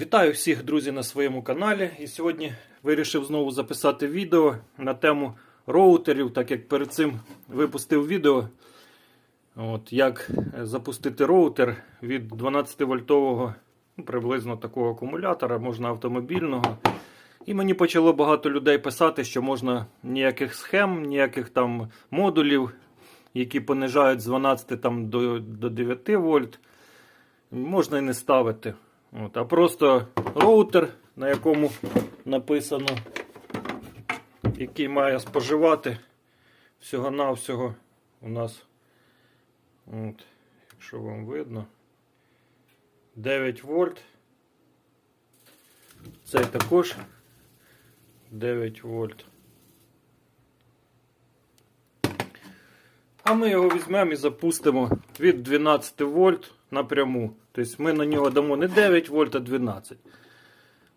Вітаю всіх друзі на своєму каналі. І сьогодні вирішив знову записати відео на тему роутерів, так як перед цим випустив відео, от, як запустити роутер від 12 вольтового ну, приблизно такого акумулятора, можна автомобільного. І мені почало багато людей писати, що можна ніяких схем, ніяких там модулів, які понижають з 12 там, до, до 9 вольт, можна і не ставити. От, а просто роутер, на якому написано, який має споживати всього-навсього у нас, от, якщо вам видно, 9 вольт. Це також 9 вольт. А ми його візьмемо і запустимо від 12 вольт напряму. Тобто ми на нього дамо не 9 вольт, а 12.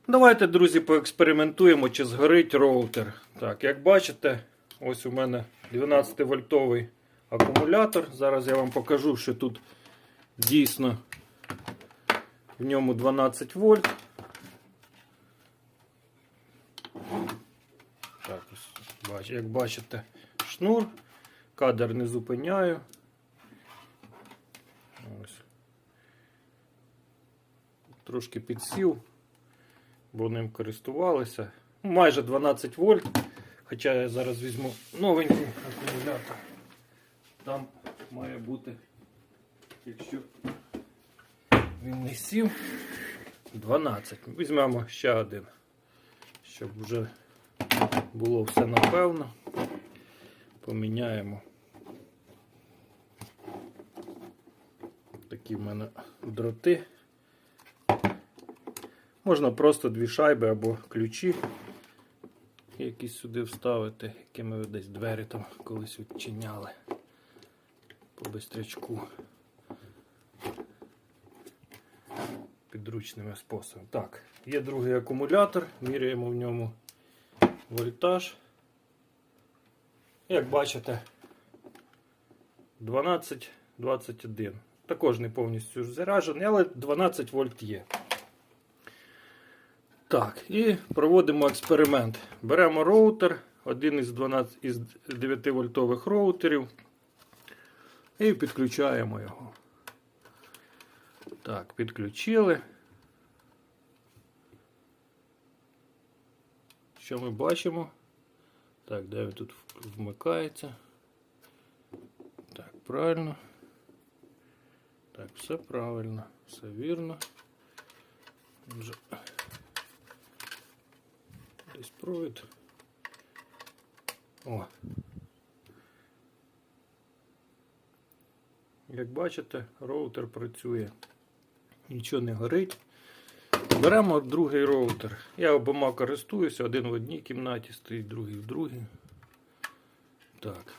Давайте, друзі, поекспериментуємо, чи згорить роутер. Так, як бачите, ось у мене 12 вольтовий акумулятор. Зараз я вам покажу, що тут дійсно в ньому 12 вольт. Так, ось, як бачите, шнур. Кадр не зупиняю. Ось. Трошки підсів, бо ним користувалися. Майже 12 вольт. Хоча я зараз візьму новенький акумулятор. Там має бути, якщо він не сів, 12. Візьмемо ще один, щоб вже було все напевно. Поміняємо. Такі в мене дроти. Можна просто дві шайби або ключі якісь сюди вставити, якими ви десь двері там колись відчиняли по бистрячку. Підручними способами. Так, є другий акумулятор, міряємо в ньому вольтаж. Як бачите, 12-21. Також не повністю заряджений, але 12 вольт є. Так, і проводимо експеримент. Беремо роутер, один із 12 із 9 вольтових роутерів. І підключаємо його. Так, підключили. Що ми бачимо? Так, де він тут вмикається? Так, правильно. Так, все правильно, все вірно. Вже десь провід. О. Як бачите, роутер працює. Нічого не горить. Беремо другий роутер. Я обома користуюся, один в одній кімнаті стоїть, другий в другій. Так.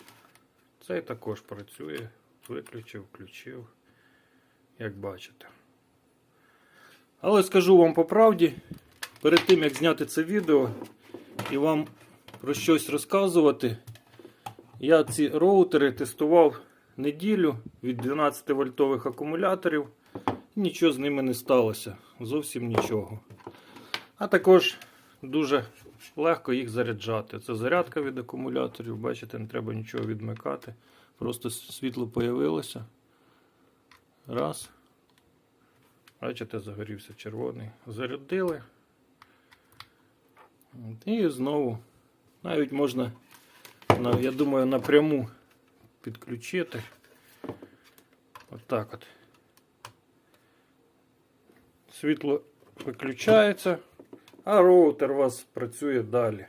Цей також працює. Виключив, включив, як бачите. Але скажу вам по правді, перед тим як зняти це відео і вам про щось розказувати, я ці роутери тестував неділю від 12 вольтових акумуляторів. Нічого з ними не сталося. Зовсім нічого. А також дуже легко їх заряджати. Це зарядка від акумуляторів. Бачите, не треба нічого відмикати. Просто світло появилося. Раз. Бачите, загорівся червоний. Зарядили. От, І знову. Навіть можна, я думаю, напряму підключити. Отак от. Світло виключається, а роутер у вас працює далі.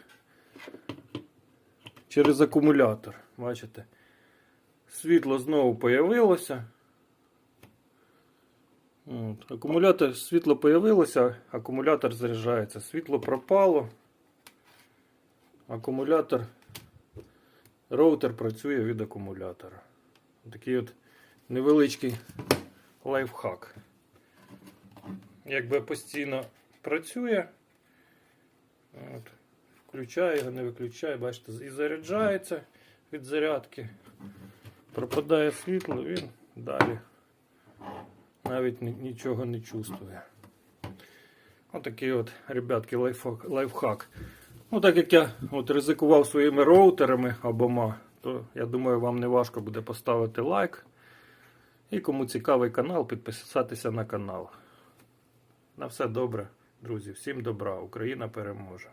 Через акумулятор. Бачите? Світло знову появилося. От. Акумулятор, світло появилося, акумулятор заряджається. Світло пропало. Акумулятор, роутер працює від акумулятора. Такий от невеличкий лайфхак. Якби постійно працює, от, включає його, не виключає, бачите, і заряджається від зарядки. Пропадає світло, він далі навіть нічого не чувствує. Отакий от, ребятки, лайфхак. лайфхак. Ну, так як я от ризикував своїми роутерами обома, то я думаю, вам не важко буде поставити лайк. І кому цікавий канал, підписатися на канал. На все добре, друзі. Всім добра. Україна переможе.